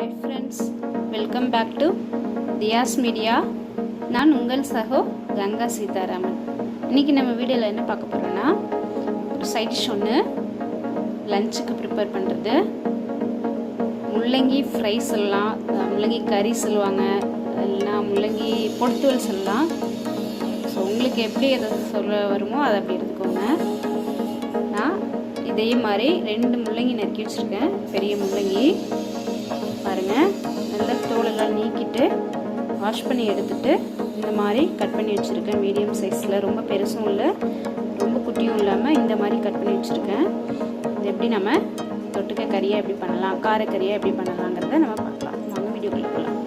Hi friends welcome back to தியாஸ் media நான் உங்கள் சகோ கங்கா சீதாராமன். இன்றைக்கி நம்ம வீடியோவில் என்ன பார்க்க போகிறோன்னா ஒரு சைட் டிஷ் ஒன்று லஞ்சுக்கு ப்ரிப்பேர் பண்ணுறது முள்ளங்கி ஃப்ரை சொல்லலாம் முள்ளங்கி கறி சொல்லுவாங்க இல்லைன்னா முள்ளங்கி பொடுத்துவல் சொல்லலாம். ஸோ உங்களுக்கு எப்படி அதை சொல்ல வருமோ அதை அப்படி எடுத்துக்கோங்க. நான் இதே மாதிரி ரெண்டு முள்ளங்கி நறுக்கி வச்சுருக்கேன் பெரிய முள்ளங்கி. வாஷ் பண்ணி எடுத்துட்டு இந்த மாதிரி கட் பண்ணி வச்சுருக்கேன். மீடியம் சைஸில் ரொம்ப பெருசும் இல்லை ரொம்ப குட்டியும் இல்லாமல் இந்த மாதிரி கட் பண்ணி வச்சுருக்கேன். இது எப்படி நம்ம தொட்டுக்க கறியை எப்படி பண்ணலாம் காரக்கறியை எப்படி பண்ணலாங்கிறத நம்ம பார்க்கலாம். வாங்க வீடியோக்குள்ள போகலாம்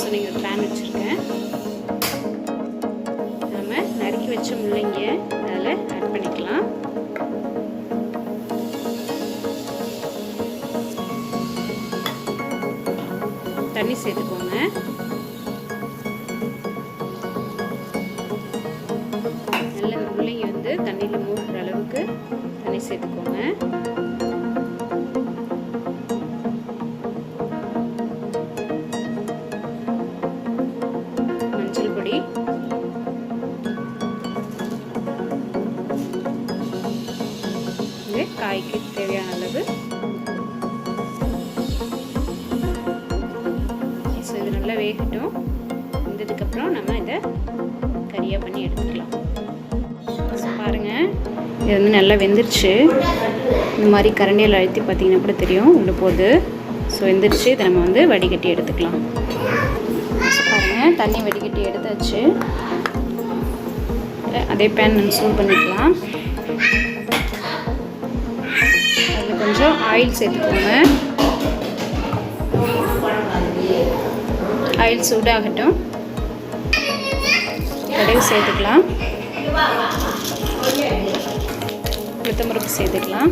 ஸோ நீங்கள் பேன் வச்சுருக்கேன். நம்ம நறுக்கி வச்ச முள்ளங்கியை அதில் ஆட் பண்ணிக்கலாம். தண்ணி சேர்த்துக்கோங்க. நல்ல இந்த வந்து தண்ணியில் மூடுற அளவுக்கு தண்ணி சேர்த்துக்கோங்க. இது நல்லா வேகட்டும். வெந்ததுக்கப்புறம் நம்ம இதை கறியாக பண்ணி எடுத்துக்கலாம். பாருங்கள் இது வந்து நல்லா வெந்துருச்சு. இந்த மாதிரி கரண்டியில் அழுத்தி பார்த்தீங்கன்னா கூட தெரியும் உள்ளே போகுது. ஸோ வெந்துருச்சு. இதை நம்ம வந்து வடிகட்டி எடுத்துக்கலாம். பாருங்கள் தண்ணி வடிகட்டி எடுத்தாச்சு. அதே பேன் நம்ம சூட் பண்ணிக்கலாம். அதில் கொஞ்சம் ஆயில் சேர்த்துக்கோங்க. ஆயில் சூடாகட்டும். கடுகு சேர்த்துக்கலாம். உளுத்தம்பருப்பு சேர்த்துக்கலாம்.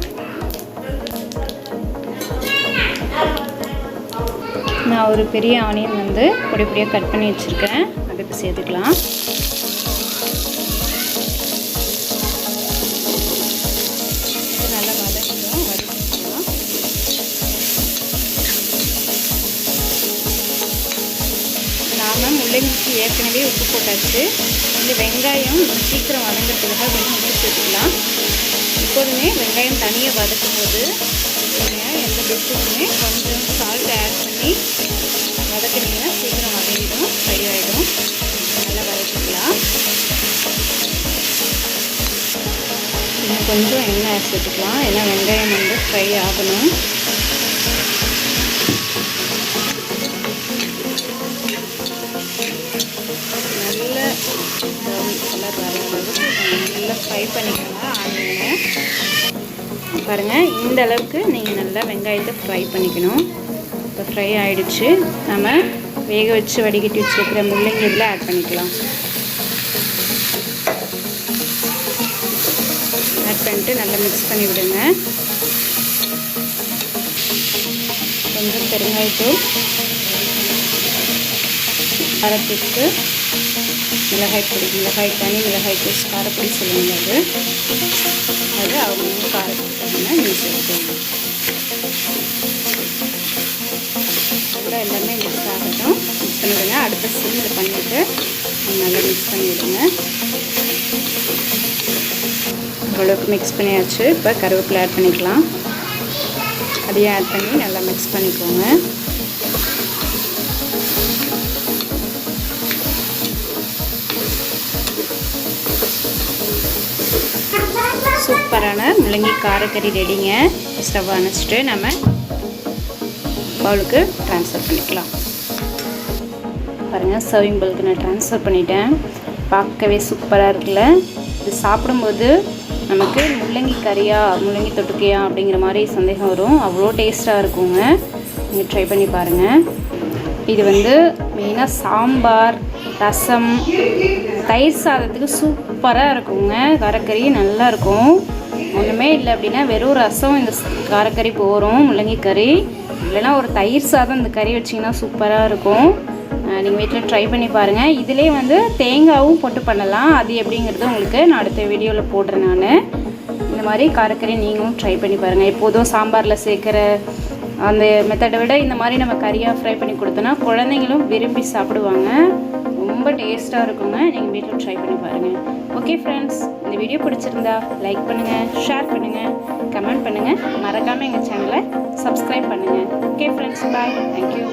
நான் ஒரு பெரிய ஆனியன் வந்து பொடி பொடியாக கட் பண்ணி வச்சுருக்கேன். அதுக்கு சேர்த்துக்கலாம். நாம் ஏற்கனவே உப்பு போட்டாச்சு. இந்த வெங்காயம் சீக்கிரம் வதங்கிறதுக்காக கொஞ்சம் உப்பு சேர்த்துக்கலாம். எப்போதுமே வெங்காயம் தனியாக வதக்கும் போது நீங்கள் எந்த டிஷ்ஷுக்குமே கொஞ்சம் சால்ட் ஆட் பண்ணி வதக்கினீங்கன்னா சீக்கிரம் வதங்கிடும் ஃப்ரை ஆகிடும் நல்லா வதக்கிக்கலாம். இன்னும் கொஞ்சம் எண்ணெய் சேர்த்துக்கலாம். ஏன்னா வெங்காயம் வந்து ஃப்ரை ஆகணும். ஃப்ரை பண்ணிக்கோங்க ஆனியனை. பாருங்கள் இந்த அளவுக்கு நீங்கள் நல்லா வெங்காயத்தை ஃப்ரை பண்ணிக்கணும். இப்போ ஃப்ரை ஆகிடுச்சு நம்ம வேக வச்சு வடிகட்டி வச்சுருக்கிற முள்ளங்கி இதில் ஆட் பண்ணிக்கலாம். ஆட் பண்ணிட்டு நல்லா மிக்ஸ் பண்ணி விடுங்க. கொஞ்சம் பெருங்காயத்தூள் காரத்துக்கு மிளகாய் பொடி மிளகாய் தனி மிளகாய் தூள் காரப்பொடி சொல்லுவாங்க அது அது அவங்க காரத்துக்கு தகுந்த நீங்கள் சேர்த்துக்கோங்க கூட எல்லாமே மிக்ஸ் ஆகட்டும். மிக்ஸ் பண்ணிவிடுங்க அடுத்த சிம்மில் பண்ணிவிட்டு நல்லா மிக்ஸ் பண்ணிவிடுங்க ஓரளவுக்கு மிக்ஸ் பண்ணியாச்சு. இப்போ கருவேப்பிலை ஆட் பண்ணிக்கலாம். அதையும் ஆட் பண்ணி நல்லா மிக்ஸ் பண்ணிக்கோங்க. முள்ளங்கி காரக்கறி ரெடிங்க ஸ்டவ் அணைச்சிட்டு நம்ம பவுலுக்கு ட்ரான்ஸ்ஃபர் பண்ணிக்கலாம். பாருங்கள் சர்விங் பவுலுக்கு நான் ட்ரான்ஸ்ஃபர் பண்ணிட்டேன். பார்க்கவே சூப்பராக இருக்குல்ல? இது சாப்பிடும்போது நமக்கு முள்ளங்கி கறியா முள்ளங்கி தொட்டுக்கையா அப்படிங்கிற மாதிரி சந்தேகம் வரும். அவ்வளோ டேஸ்ட்டாக இருக்குங்க. நீங்கள் ட்ரை பண்ணி பாருங்கள் இது வந்து மெயினாக சாம்பார் ரசம் தயிர் சாதத்துக்கு சூப்பராக இருக்குங்க. கரக்கறி நல்லாயிருக்கும் ஒன்றுமே இல்லை அப்படின்னா வெறும் ரசம் இந்த காரக்கறி போகிறோம் முள்ளங்கி கறி இல்லைன்னா ஒரு தயிர் சாதம் இந்த கறி வச்சிங்கன்னா சூப்பராக இருக்கும். நீங்கள் வீட்டில் ட்ரை பண்ணி பாருங்கள் இதிலே வந்து தேங்காவும் போட்டு பண்ணலாம். அது எப்படிங்கிறது உங்களுக்கு நான் அடுத்த வீடியோவில் போடுறேன் நான். இந்த மாதிரி காரக்கறி நீங்களும் ட்ரை பண்ணி பாருங்கள் எப்போதும் சாம்பாரில் சேர்க்குற அந்த மெத்தடை விட இந்த மாதிரி நம்ம கறியாக ஃப்ரை பண்ணி கொடுத்தோன்னா குழந்தைங்களும் விரும்பி சாப்பிடுவாங்க. ரொம்ப டேஸ்ட்டாக இருக்குங்க. நீங்கள் வீட்டில் ட்ரை பண்ணி பாருங்கள் ஓகே ஃப்ரெண்ட்ஸ் இந்த வீடியோ பிடிச்சிருந்தா லைக் பண்ணுங்கள் ஷேர் பண்ணுங்கள் கமெண்ட் பண்ணுங்கள் மறக்காமல் எங்கள் சேனலை சப்ஸ்கிரைப் பண்ணுங்கள் ஓகே ஃப்ரெண்ட்ஸ் பாய் தேங்க்யூ